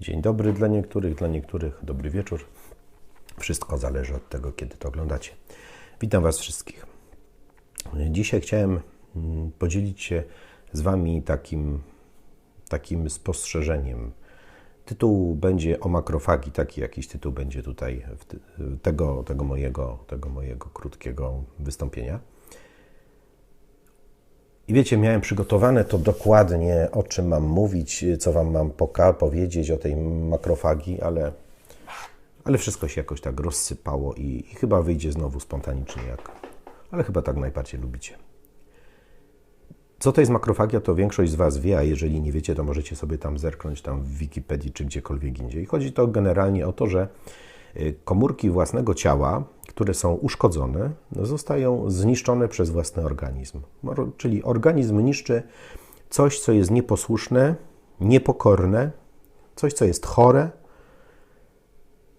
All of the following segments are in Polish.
Dzień dobry dla niektórych, dla niektórych dobry wieczór. Wszystko zależy od tego, kiedy to oglądacie. Witam Was wszystkich. Dzisiaj chciałem mm, podzielić się z Wami takim, takim spostrzeżeniem. Tytuł będzie o makrofagi, taki jakiś tytuł będzie tutaj tego, tego, mojego, tego mojego krótkiego wystąpienia. I wiecie, miałem przygotowane to dokładnie, o czym mam mówić, co Wam mam poka- powiedzieć o tej makrofagii, ale, ale wszystko się jakoś tak rozsypało i, i chyba wyjdzie znowu spontanicznie, jak, ale chyba tak najbardziej lubicie. Co to jest makrofagia, to większość z Was wie, a jeżeli nie wiecie, to możecie sobie tam zerknąć tam w Wikipedii czy gdziekolwiek indziej. Chodzi to generalnie o to, że komórki własnego ciała, które są uszkodzone, zostają zniszczone przez własny organizm. Czyli organizm niszczy coś, co jest nieposłuszne, niepokorne, coś, co jest chore,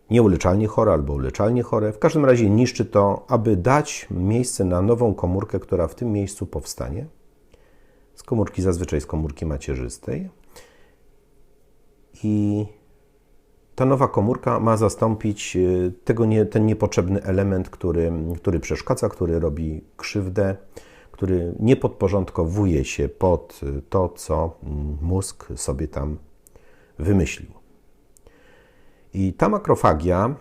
nieuleczalnie chore albo uleczalnie chore. W każdym razie niszczy to, aby dać miejsce na nową komórkę, która w tym miejscu powstanie. Z komórki zazwyczaj z komórki macierzystej. I ta nowa komórka ma zastąpić e, tego nie, ten niepotrzebny element, który, który przeszkadza, który robi krzywdę, który nie podporządkowuje się pod to, co mm, mózg sobie tam wymyślił. I ta makrofagia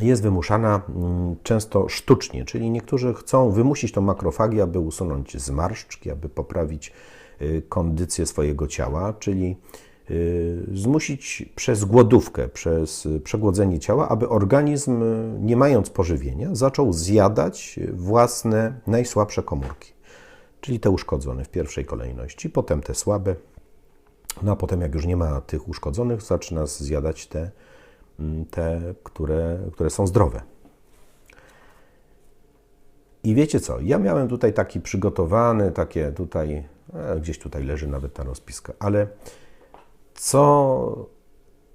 jest wymuszana mm, często sztucznie, czyli niektórzy chcą wymusić tą makrofagię, aby usunąć zmarszczki, aby poprawić e, kondycję swojego ciała, czyli Y, zmusić przez głodówkę, przez przegłodzenie ciała, aby organizm, nie mając pożywienia, zaczął zjadać własne najsłabsze komórki, czyli te uszkodzone w pierwszej kolejności, potem te słabe, no a potem jak już nie ma tych uszkodzonych, zaczyna zjadać te, mm, te które, które są zdrowe. I wiecie co, ja miałem tutaj taki przygotowany, takie tutaj, e, gdzieś tutaj leży nawet ta rozpiska, ale co,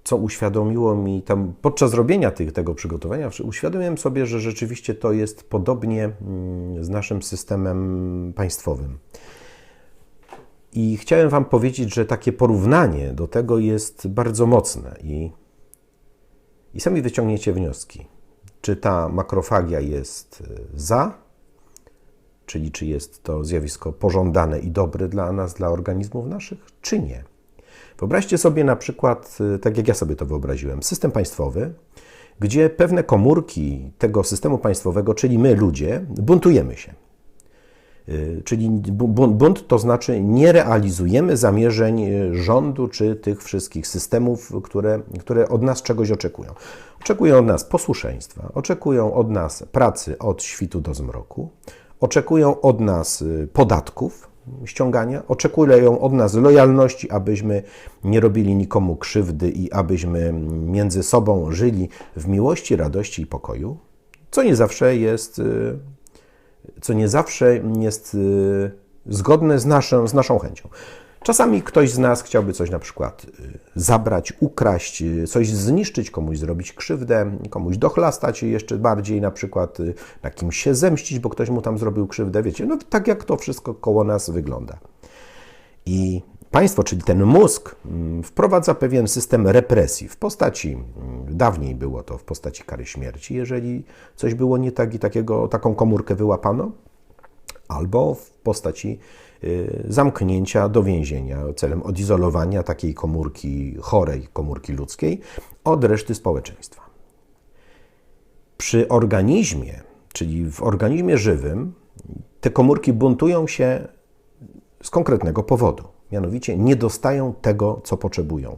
co uświadomiło mi tam podczas robienia tych, tego przygotowania, uświadomiłem sobie, że rzeczywiście to jest podobnie mm, z naszym systemem państwowym. I chciałem Wam powiedzieć, że takie porównanie do tego jest bardzo mocne i, i sami wyciągniecie wnioski. Czy ta makrofagia jest e, za, czyli czy jest to zjawisko pożądane i dobre dla nas, dla organizmów naszych, czy nie. Wyobraźcie sobie na przykład, y, tak jak ja sobie to wyobraziłem, system państwowy, gdzie pewne komórki tego systemu państwowego, czyli my ludzie, buntujemy się. Y, czyli bunt to znaczy nie realizujemy zamierzeń y, rządu czy tych wszystkich systemów, które, które od nas czegoś oczekują. Oczekują od nas posłuszeństwa, oczekują od nas pracy od świtu do zmroku, oczekują od nas podatków, ściągania, oczekują od nas lojalności, abyśmy nie robili nikomu krzywdy i abyśmy między sobą żyli w miłości, radości i pokoju, co nie zawsze jest, y, co nie zawsze jest y, zgodne z naszą, z naszą chęcią. Czasami ktoś z nas chciałby coś na przykład y, zabrać, ukraść, y, coś zniszczyć, komuś zrobić krzywdę, komuś dochlastać jeszcze bardziej, na przykład y, na kimś się zemścić, bo ktoś mu tam zrobił krzywdę. Wiecie, no tak jak to wszystko koło nas wygląda. I państwo, czyli ten mózg, mm, wprowadza pewien system represji w postaci, mm, dawniej było to w postaci kary śmierci, jeżeli coś było nie tak i takiego, taką komórkę wyłapano, albo w postaci zamknięcia do więzienia celem odizolowania takiej komórki, chorej komórki ludzkiej od reszty społeczeństwa. Przy organizmie, czyli w organizmie żywym, te komórki buntują się z konkretnego powodu. Mianowicie nie dostają tego, co potrzebują.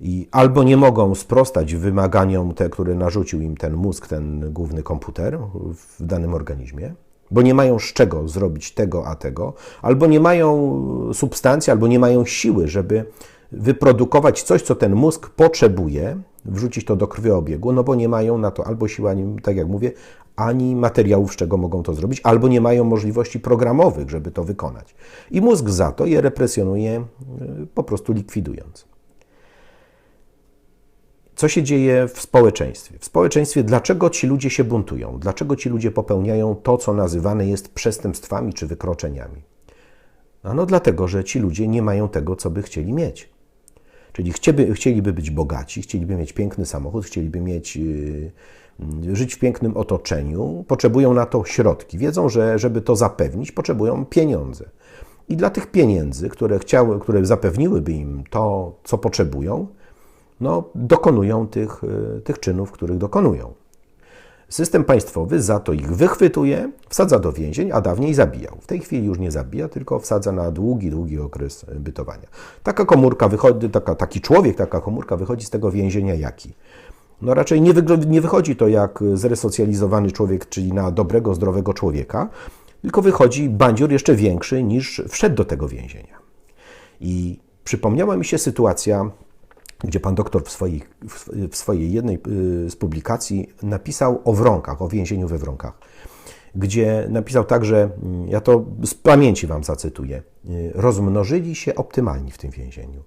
I albo nie mogą sprostać wymaganiom, te, które narzucił im ten mózg, ten główny komputer w danym organizmie, bo nie mają z czego zrobić tego a tego, albo nie mają substancji, albo nie mają siły, żeby wyprodukować coś, co ten mózg potrzebuje, wrzucić to do krwiobiegu, no bo nie mają na to albo siły, ani, tak jak mówię, ani materiałów, z czego mogą to zrobić, albo nie mają możliwości programowych, żeby to wykonać. I mózg za to je represjonuje, y, po prostu likwidując. Co się dzieje w społeczeństwie? W społeczeństwie, dlaczego ci ludzie się buntują? Dlaczego ci ludzie popełniają to, co nazywane jest przestępstwami czy wykroczeniami? No, no dlatego, że ci ludzie nie mają tego, co by chcieli mieć. Czyli chcieliby, chcieliby być bogaci, chcieliby mieć piękny samochód, chcieliby mieć, yy, żyć w pięknym otoczeniu, potrzebują na to środki. Wiedzą, że żeby to zapewnić, potrzebują pieniądze. I dla tych pieniędzy, które, chciały, które zapewniłyby im to, co potrzebują, no, dokonują tych, yy, tych czynów, których dokonują. System państwowy za to ich wychwytuje, wsadza do więzień, a dawniej zabijał. W tej chwili już nie zabija, tylko wsadza na długi, długi okres bytowania. Taka komórka wychodzi, taka, taki człowiek, taka komórka wychodzi z tego więzienia jaki? No raczej nie, nie wychodzi to jak zresocjalizowany człowiek, czyli na dobrego, zdrowego człowieka, tylko wychodzi bandzior jeszcze większy niż wszedł do tego więzienia. I przypomniała mi się sytuacja gdzie pan doktor w swojej, w swojej jednej y, z publikacji napisał o wronkach, o więzieniu we wronkach, gdzie napisał tak, że mm, ja to z pamięci wam zacytuję, y, rozmnożyli się optymalni w tym więzieniu.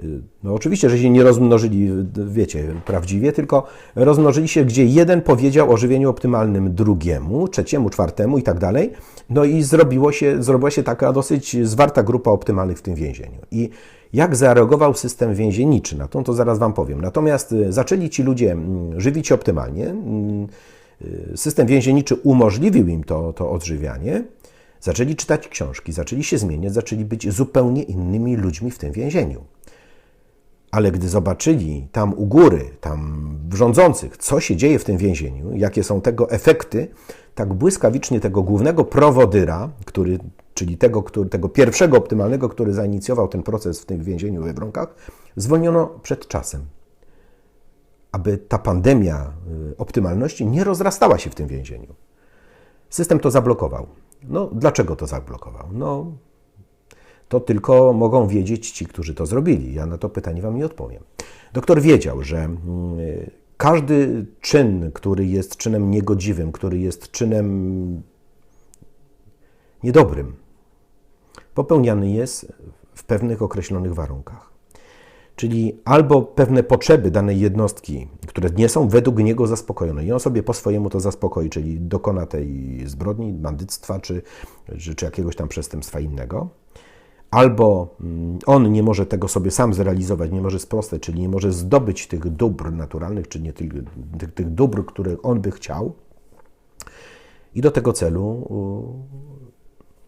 Y, no oczywiście, że się nie rozmnożyli, wiecie, prawdziwie, tylko rozmnożyli się, gdzie jeden powiedział o żywieniu optymalnym drugiemu, trzeciemu, czwartemu i tak dalej. No i zrobiło się, zrobiła się taka dosyć zwarta grupa optymalnych w tym więzieniu. I jak zareagował system więzienniczy na to, to zaraz Wam powiem. Natomiast y, zaczęli ci ludzie mm, żywić optymalnie. Mm, y, system więzienniczy umożliwił im to, to odżywianie. Zaczęli czytać książki, zaczęli się zmieniać, zaczęli być zupełnie innymi ludźmi w tym więzieniu. Ale gdy zobaczyli tam u góry, tam rządzących, co się dzieje w tym więzieniu, jakie są tego efekty, tak błyskawicznie tego głównego prowodyra, który czyli tego, który, tego pierwszego optymalnego, który zainicjował ten proces w tym więzieniu we Wronkach, zwolniono przed czasem. Aby ta pandemia y, optymalności nie rozrastała się w tym więzieniu. System to zablokował. No, dlaczego to zablokował? No, to tylko mogą wiedzieć ci, którzy to zrobili. Ja na to pytanie Wam nie odpowiem. Doktor wiedział, że y, każdy czyn, który jest czynem niegodziwym, który jest czynem niedobrym, popełniany jest w pewnych określonych warunkach. Czyli albo pewne potrzeby danej jednostki, które nie są według niego zaspokojone, i on sobie po swojemu to zaspokoi, czyli dokona tej zbrodni, bandyctwa czy, czy, jakiegoś tam przestępstwa innego, albo mm, on nie może tego sobie sam zrealizować, nie może sprostać, czyli nie może zdobyć tych dóbr naturalnych, czy nie tych, tych, tych dóbr, które on by chciał, i do tego celu,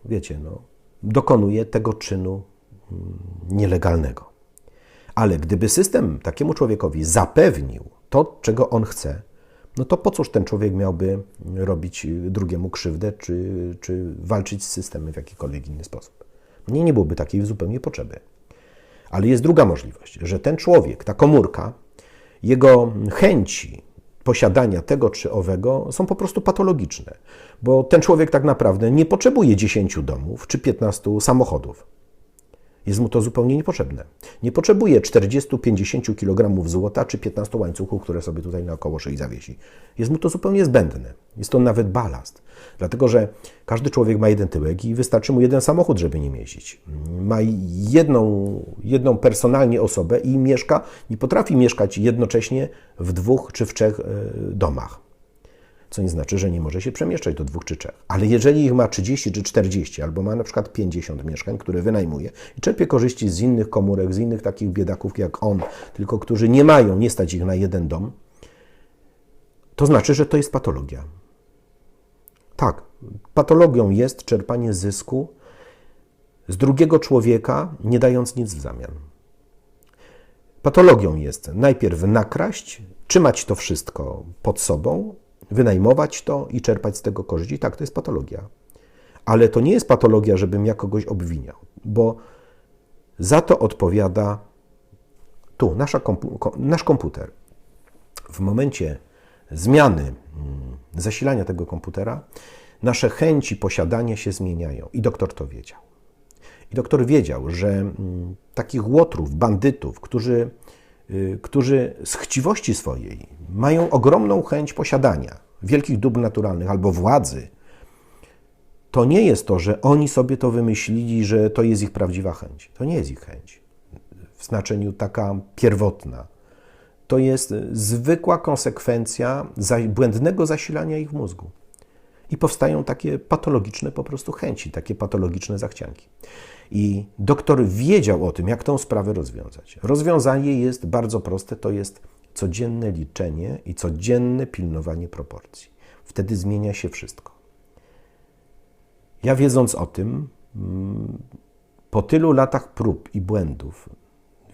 wiecie, no, dokonuje tego czynu mm, nielegalnego. Ale gdyby system takiemu człowiekowi zapewnił to, czego on chce, no to po cóż ten człowiek miałby robić drugiemu krzywdę, czy, czy walczyć z systemem w jakikolwiek inny sposób? Nie, nie byłoby takiej zupełnie potrzeby. Ale jest druga możliwość, że ten człowiek, ta komórka, jego chęci posiadania tego czy owego są po prostu patologiczne, bo ten człowiek tak naprawdę nie potrzebuje 10 domów czy 15 samochodów. Jest mu to zupełnie niepotrzebne. Nie potrzebuje 40-50 kg złota czy 15 łańcuchów, które sobie tutaj naokoło szyi zawiesi. Jest mu to zupełnie zbędne. Jest to nawet balast. Dlatego, że każdy człowiek ma jeden tyłek i wystarczy mu jeden samochód, żeby nie mieścić. Ma jedną, jedną personalnie osobę i mieszka, nie potrafi mieszkać jednocześnie w dwóch czy w trzech e, domach co nie znaczy, że nie może się przemieszczać do dwóch czy trzech. Ale jeżeli ich ma 30 czy 40, albo ma na przykład 50 mieszkań, które wynajmuje i czerpie korzyści z innych komórek, z innych takich biedaków jak on, tylko którzy nie mają, nie stać ich na jeden dom, to znaczy, że to jest patologia. Tak, patologią jest czerpanie zysku z drugiego człowieka, nie dając nic w zamian. Patologią jest najpierw nakraść, trzymać to wszystko pod sobą, wynajmować to i czerpać z tego korzyści. Tak, to jest patologia. Ale to nie jest patologia, żebym ja kogoś obwiniał, bo za to odpowiada tu, nasza kompu nasz komputer. W momencie zmiany mm, zasilania tego komputera, nasze chęci posiadania się zmieniają. I doktor to wiedział. I doktor wiedział, że mm, takich łotrów, bandytów, którzy którzy z chciwości swojej mają ogromną chęć posiadania wielkich dóbr naturalnych albo władzy, to nie jest to, że oni sobie to wymyślili, że to jest ich prawdziwa chęć. To nie jest ich chęć w znaczeniu taka pierwotna. To jest zwykła konsekwencja błędnego zasilania ich mózgu. I powstają takie patologiczne po prostu chęci, takie patologiczne zachcianki. I doktor wiedział o tym, jak tą sprawę rozwiązać. Rozwiązanie jest bardzo proste, to jest codzienne liczenie i codzienne pilnowanie proporcji. Wtedy zmienia się wszystko. Ja wiedząc o tym, mm, po tylu latach prób i błędów,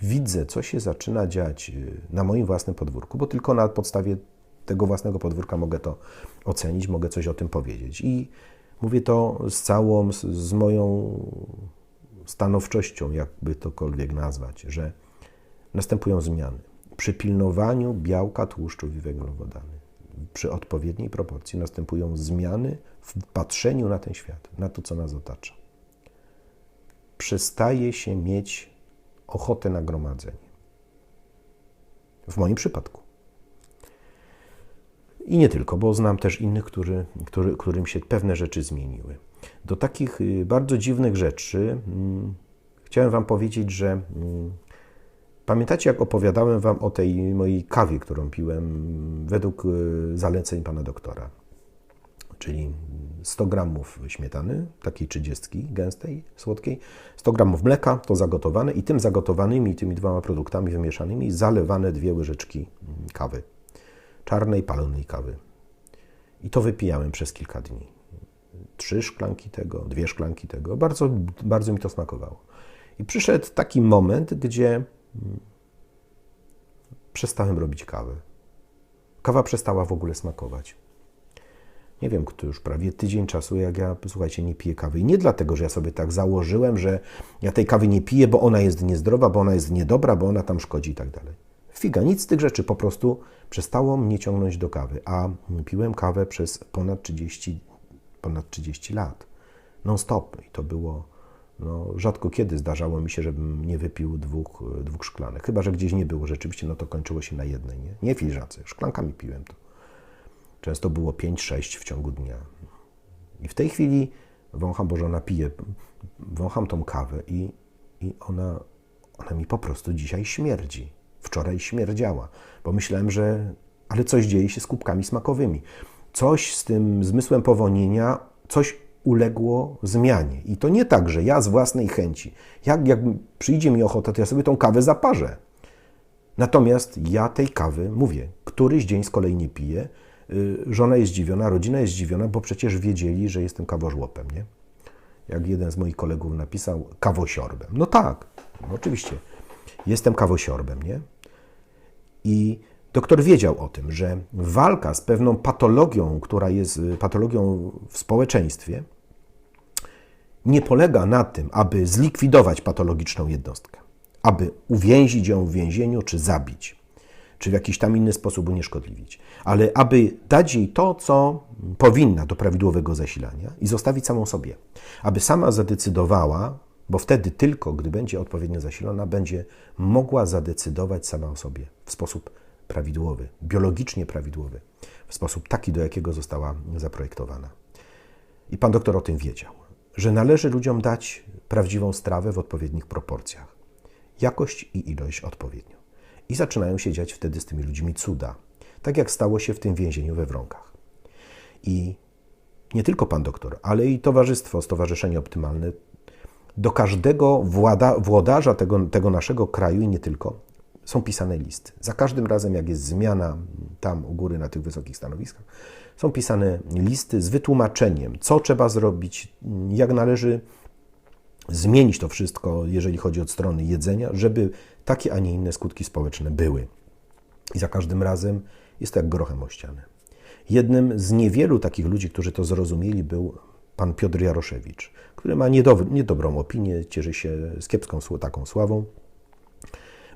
widzę, co się zaczyna dziać y, na moim własnym podwórku, bo tylko na podstawie tego własnego podwórka mogę to ocenić, mogę coś o tym powiedzieć. I mówię to z całą, z, z moją stanowczością, jakby tokolwiek nazwać, że następują zmiany. Przy pilnowaniu białka, tłuszczów i węglowodany, przy odpowiedniej proporcji następują zmiany w patrzeniu na ten świat, na to, co nas otacza. Przestaje się mieć ochotę na gromadzenie. W moim przypadku. I nie tylko, bo znam też innych, który, który, którym się pewne rzeczy zmieniły. Do takich y, bardzo dziwnych rzeczy hmm, chciałem Wam powiedzieć, że hmm, pamiętacie, jak opowiadałem Wam o tej mojej kawie, którą piłem według y, zaleceń pana doktora, czyli 100 gramów śmietany, takiej 30 gęstej, słodkiej, 100 gramów mleka, to zagotowane i tym zagotowanymi, tymi dwoma produktami wymieszanymi zalewane dwie łyżeczki mm, kawy, czarnej, palonej kawy. I to wypijałem przez kilka dni. Trzy szklanki tego, dwie szklanki tego. Bardzo, bardzo mi to smakowało. I przyszedł taki moment, gdzie mm, przestałem robić kawę. Kawa przestała w ogóle smakować nie wiem, to już prawie tydzień czasu, jak ja, słuchajcie, nie piję kawy. I nie dlatego, że ja sobie tak założyłem, że ja tej kawy nie piję, bo ona jest niezdrowa, bo ona jest niedobra, bo ona tam szkodzi i tak dalej. Figa, nic z tych rzeczy, po prostu przestało mnie ciągnąć do kawy. A piłem kawę przez ponad 30, ponad 30 lat. Non-stop. I to było, no, rzadko kiedy zdarzało mi się, żebym nie wypił dwóch, dwóch szklanek. Chyba, że gdzieś nie było rzeczywiście, no to kończyło się na jednej, nie? Nie filiżance, szklankami piłem to. Często było 5-6 w ciągu dnia. I w tej chwili wącham, bo żona pije, wącham tą kawę i, i ona, ona mi po prostu dzisiaj śmierdzi. Wczoraj śmierdziała, bo myślałem, że ale coś dzieje się z kubkami smakowymi. Coś z tym zmysłem powonienia, coś uległo zmianie. I to nie tak, że ja z własnej chęci, jak, jak przyjdzie mi ochota, to ja sobie tą kawę zaparzę. Natomiast ja tej kawy, mówię, któryś dzień z kolei nie piję, Y, żona jest zdziwiona, rodzina jest zdziwiona, bo przecież wiedzieli, że jestem kawożłopem, nie? Jak jeden z moich kolegów napisał, kawosiorbem. No tak, no oczywiście, jestem kawosiorbem, nie? I doktor wiedział o tym, że walka z pewną patologią, która jest y, patologią w społeczeństwie, nie polega na tym, aby zlikwidować patologiczną jednostkę, aby uwięzić ją w więzieniu czy zabić czy w jakiś tam inny sposób unieszkodliwić, ale aby dać jej to, co powinna do prawidłowego zasilania i zostawić samą sobie, aby sama zadecydowała, bo wtedy tylko, gdy będzie odpowiednio zasilona, będzie mogła zadecydować sama o sobie w sposób prawidłowy, biologicznie prawidłowy, w sposób taki, do jakiego została zaprojektowana. I pan doktor o tym wiedział, że należy ludziom dać prawdziwą strawę w odpowiednich proporcjach. Jakość i ilość odpowiednio. I zaczynają się dziać wtedy z tymi ludźmi cuda, tak jak stało się w tym więzieniu we Wronkach. I nie tylko pan doktor, ale i towarzystwo, Stowarzyszenie Optymalne, do każdego włada, włodarza tego, tego naszego kraju i nie tylko, są pisane listy. Za każdym razem, jak jest zmiana tam u góry na tych wysokich stanowiskach, są pisane listy z wytłumaczeniem, co trzeba zrobić, jak należy zmienić to wszystko, jeżeli chodzi od strony jedzenia, żeby takie, a nie inne skutki społeczne były. I za każdym razem jest to jak grochem o ścianę. Jednym z niewielu takich ludzi, którzy to zrozumieli, był pan Piotr Jaroszewicz, który ma niedobrą opinię, cieszy się z kiepską taką sławą.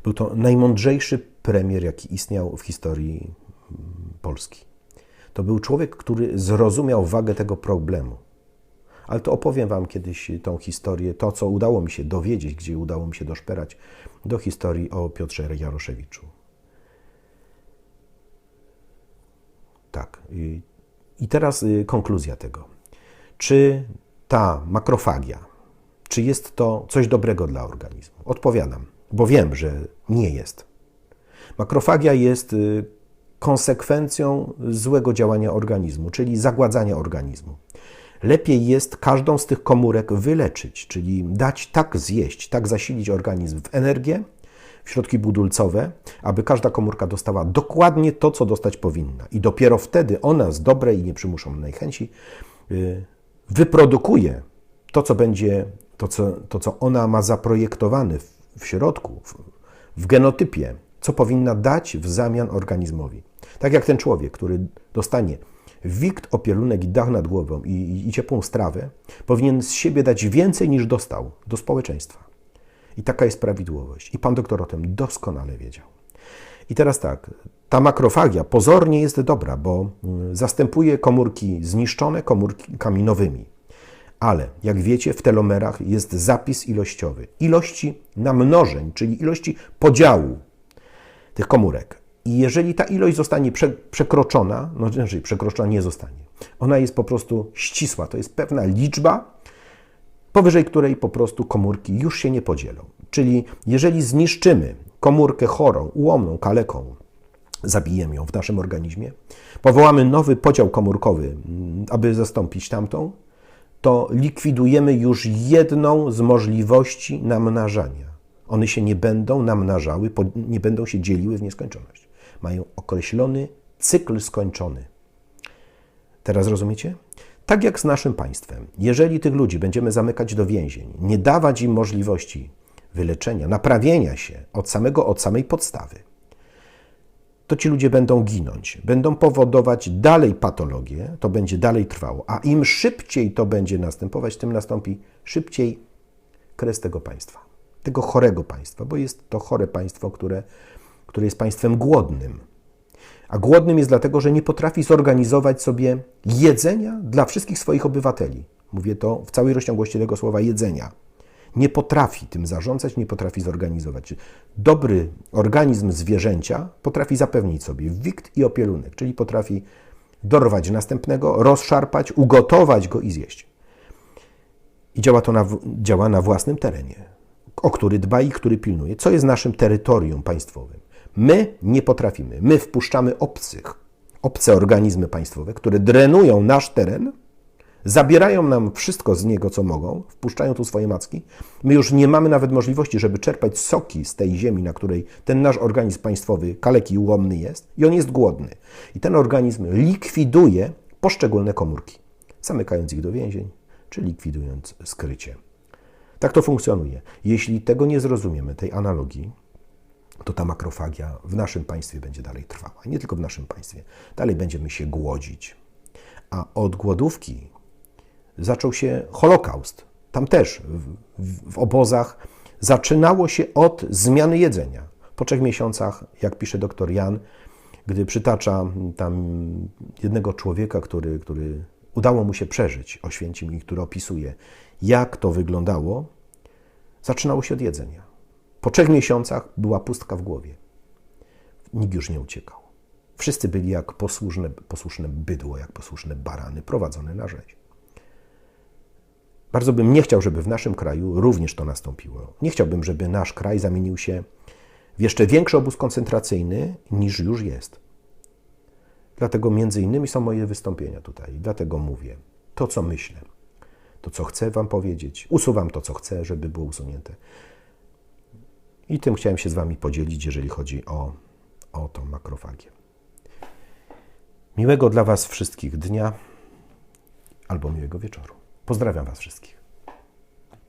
Był to najmądrzejszy premier, jaki istniał w historii mm, Polski. To był człowiek, który zrozumiał wagę tego problemu ale to opowiem Wam kiedyś tą historię, to co udało mi się dowiedzieć, gdzie udało mi się doszperać do historii o Piotrze Jaroszewiczu. Tak. I teraz y, konkluzja tego. Czy ta makrofagia, czy jest to coś dobrego dla organizmu? Odpowiadam, bo wiem, że nie jest. Makrofagia jest y, konsekwencją złego działania organizmu, czyli zagładzania organizmu. Lepiej jest każdą z tych komórek wyleczyć, czyli dać tak zjeść, tak zasilić organizm w energię, w środki budulcowe, aby każda komórka dostała dokładnie to, co dostać powinna. I dopiero wtedy ona z dobrej i nieprzymuszonej chęci y, wyprodukuje to, co będzie, to, co, to, co ona ma zaprojektowane w, w środku, w, w genotypie, co powinna dać w zamian organizmowi. Tak jak ten człowiek, który dostanie wikt, opielunek i dach nad głową i, i, i ciepłą strawę, powinien z siebie dać więcej niż dostał do społeczeństwa. I taka jest prawidłowość. I pan doktor o tym doskonale wiedział. I teraz tak, ta makrofagia pozornie jest dobra, bo mm, zastępuje komórki zniszczone komórkami nowymi. Ale jak wiecie, w telomerach jest zapis ilościowy. Ilości namnożeń, czyli ilości podziału tych komórek. I jeżeli ta ilość zostanie prze, przekroczona, no jeżeli przekroczona nie zostanie, ona jest po prostu ścisła, to jest pewna liczba, powyżej której po prostu komórki już się nie podzielą. Czyli jeżeli zniszczymy komórkę chorą, ułomną, kaleką, zabijemy ją w naszym organizmie, powołamy nowy podział komórkowy, mm, aby zastąpić tamtą, to likwidujemy już jedną z możliwości namnażania. One się nie będą namnażały, nie będą się dzieliły w nieskończoność. Mają określony cykl skończony. Teraz rozumiecie? Tak jak z naszym państwem. Jeżeli tych ludzi będziemy zamykać do więzień, nie dawać im możliwości wyleczenia, naprawienia się od samego, od samej podstawy, to ci ludzie będą ginąć, będą powodować dalej patologię, to będzie dalej trwało, a im szybciej to będzie następować, tym nastąpi szybciej kres tego państwa, tego chorego państwa, bo jest to chore państwo, które, które jest państwem głodnym. A głodnym jest dlatego, że nie potrafi zorganizować sobie jedzenia dla wszystkich swoich obywateli. Mówię to w całej rozciągłości tego słowa jedzenia nie potrafi tym zarządzać, nie potrafi zorganizować. Dobry organizm zwierzęcia potrafi zapewnić sobie wikt i opielunek, czyli potrafi dorwać następnego, rozszarpać, ugotować go i zjeść. I działa to na, działa na własnym terenie, o który dba i który pilnuje, co jest naszym terytorium państwowym. My nie potrafimy. My wpuszczamy obcych, obce organizmy państwowe, które drenują nasz teren, zabierają nam wszystko z niego, co mogą, wpuszczają tu swoje macki. My już nie mamy nawet możliwości, żeby czerpać soki z tej ziemi, na której ten nasz organizm państwowy kaleki ułomny jest, i on jest głodny. I ten organizm likwiduje poszczególne komórki, zamykając ich do więzień, czy likwidując skrycie. Tak to funkcjonuje. Jeśli tego nie zrozumiemy, tej analogii, to ta makrofagia w naszym państwie będzie dalej trwała. Nie tylko w naszym państwie. Dalej będziemy się głodzić. A od głodówki zaczął się Holokaust. Tam też w, w, obozach zaczynało się od zmiany jedzenia. Po trzech miesiącach, jak pisze doktor Jan, gdy przytacza tam jednego człowieka, który, który udało mu się przeżyć Oświęcim i który opisuje, jak to wyglądało, zaczynało się od jedzenia. Po trzech miesiącach była pustka w głowie. Nikt już nie uciekał. Wszyscy byli jak posłuszne, posłuszne bydło, jak posłuszne barany prowadzone na rzeź. Bardzo bym nie chciał, żeby w naszym kraju również to nastąpiło. Nie chciałbym, żeby nasz kraj zamienił się w jeszcze większy obóz koncentracyjny niż już jest. Dlatego między innymi są moje wystąpienia tutaj. Dlatego mówię to, co myślę, to, co chcę Wam powiedzieć. Usuwam to, co chcę, żeby było usunięte. I tym chciałem się z Wami podzielić, jeżeli chodzi o, o tą makrofagię. Miłego dla Was wszystkich dnia albo miłego wieczoru. Pozdrawiam Was wszystkich.